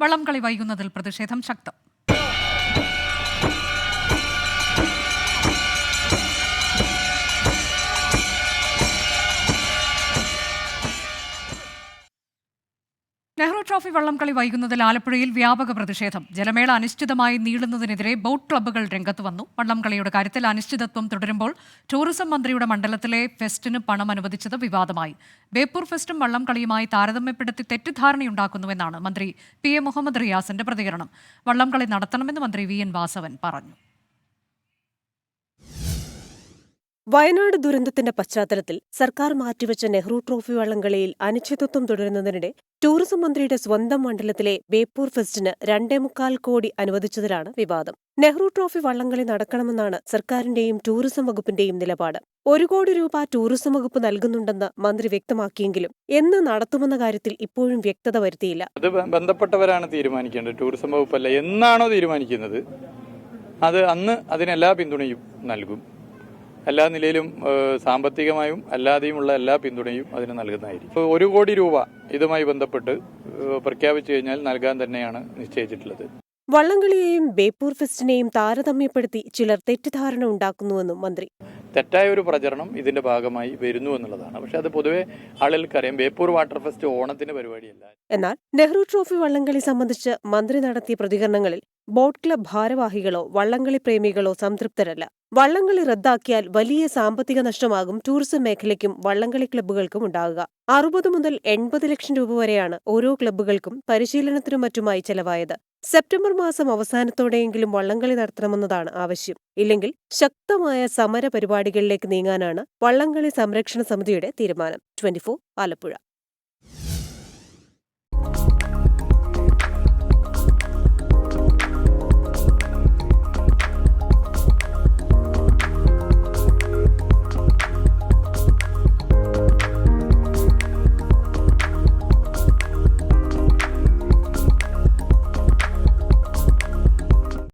വള്ളംകളി വൈകുന്നതിൽ പ്രതിഷേധം ശക്തം നെഹ്റു ട്രോഫി വള്ളംകളി വൈകുന്നതിൽ ആലപ്പുഴയിൽ വ്യാപക പ്രതിഷേധം. ജലമേള അനിശ്ചിതമായി നീളുന്നതിനെതിരെ ബോട്ട് ക്ലബ്ബുകൾ രംഗത്ത് വന്നു. വള്ളംകളിയുടെ കാര്യത്തിൽ അനിശ്ചിതത്വം തുടരുമ്പോൾ ടൂറിസം മന്ത്രിയുടെ മണ്ഡലത്തിലെ ഫെസ്റ്റിന് പണം അനുവദിച്ചത് വിവാദമായി. ബേപ്പൂർ ഫെസ്റ്റും വള്ളംകളിയുമായി താരതമ്യപ്പെടുത്തി തെറ്റിദ്ധാരണയുണ്ടാക്കുന്നുവെന്നാണ് മന്ത്രി പി എ മുഹമ്മദ് റിയാസിന്റെ പ്രതികരണം. വള്ളംകളി നടത്തണമെന്ന് മന്ത്രി വി എൻ വാസവൻ പറഞ്ഞു. വയനാട് ദുരന്തത്തിന്റെ പശ്ചാത്തലത്തിൽ സർക്കാർ മാറ്റിവെച്ച നെഹ്റു ട്രോഫി വള്ളംകളിയിൽ അനിശ്ചിതത്വം തുടരുന്നതിനിടെ ടൂറിസം മന്ത്രിയുടെ സ്വന്തം മണ്ഡലത്തിലെ ബേപ്പൂർ ഫെസ്റ്റിന് രണ്ടേ മുക്കാൽ കോടി അനുവദിച്ചതിലാണ് വിവാദം. നെഹ്റു ട്രോഫി വള്ളംകളി നടക്കണമെന്നാണ് സർക്കാരിന്റെയും ടൂറിസം വകുപ്പിന്റെയും നിലപാട്. ഒരു കോടി രൂപ ടൂറിസം വകുപ്പ് നൽകുന്നുണ്ടെന്ന് മന്ത്രി വ്യക്തമാക്കിയെങ്കിലും എന്ന് നടത്തുമെന്ന കാര്യത്തിൽ ഇപ്പോഴും വ്യക്തത വരുത്തിയില്ല. അത് ബന്ധപ്പെട്ടവരാണ് തീരുമാനിക്കേണ്ടത്. ടൂറിസം വകുപ്പല്ല. എന്നാണോ തീരുമാനിക്കുന്നത്? അത് അന്ന് അതിനെല്ലാ പിന്തുണയും നൽകും. എല്ലാ നിലയിലും സാമ്പത്തികമായും അല്ലാതെയുമുള്ള എല്ലാ പിന്തുണയും അതിന് നൽകുന്നതായിരിക്കും. ഒരു കോടി രൂപ ഇതുമായി ബന്ധപ്പെട്ട് പ്രഖ്യാപിച്ചു കഴിഞ്ഞാൽ നൽകാൻ തന്നെയാണ് നിശ്ചയിച്ചിട്ടുള്ളത്. വള്ളംകളിയെയും ബേപ്പൂർ ഫെസ്റ്റിനെയും താരതമ്യപ്പെടുത്തി ചിലർ തെറ്റിദ്ധാരണ ഉണ്ടാക്കുന്നുവെന്നും മന്ത്രി. തെറ്റായ ഒരു പ്രചരണം ഇതിന്റെ ഭാഗമായി വരുന്നു എന്നുള്ളതാണ്. പക്ഷെ അത് പൊതുവെ ആളുകൾക്കറിയാം ബേപ്പൂർ വാട്ടർ ഫെസ്റ്റ് ഓണത്തിന്റെ പരിപാടിയല്ല. എന്നാൽ നെഹ്റു ട്രോഫി വള്ളംകളി സംബന്ധിച്ച് മന്ത്രി നടത്തിയ പ്രതികരണങ്ങളിൽ ബോട്ട് ക്ലബ് ഭാരവാഹികളോ വള്ളംകളി പ്രേമികളോ സംതൃപ്തരല്ല. വള്ളംകളി റദ്ദാക്കിയാൽ വലിയ സാമ്പത്തിക നഷ്ടമാകും. ടൂറിസം മേഖലയ്ക്കും വള്ളംകളി ക്ലബ്ബുകൾക്കും ഉണ്ടാകുക. അറുപത് മുതൽ എൺപത് ലക്ഷം രൂപ വരെയാണ് ഓരോ ക്ലബ്ബുകൾക്കും പരിശീലനത്തിനും മറ്റുമായി ചെലവായത്. സെപ്റ്റംബർ മാസം അവസാനത്തോടെയെങ്കിലും വള്ളംകളി നടത്തണമെന്നതാണ് ആവശ്യം. ഇല്ലെങ്കിൽ ശക്തമായ സമര പരിപാടികളിലേക്ക് നീങ്ങാനാണ് വള്ളംകളി സംരക്ഷണ സമിതിയുടെ തീരുമാനം. ട്വന്റി ആലപ്പുഴ.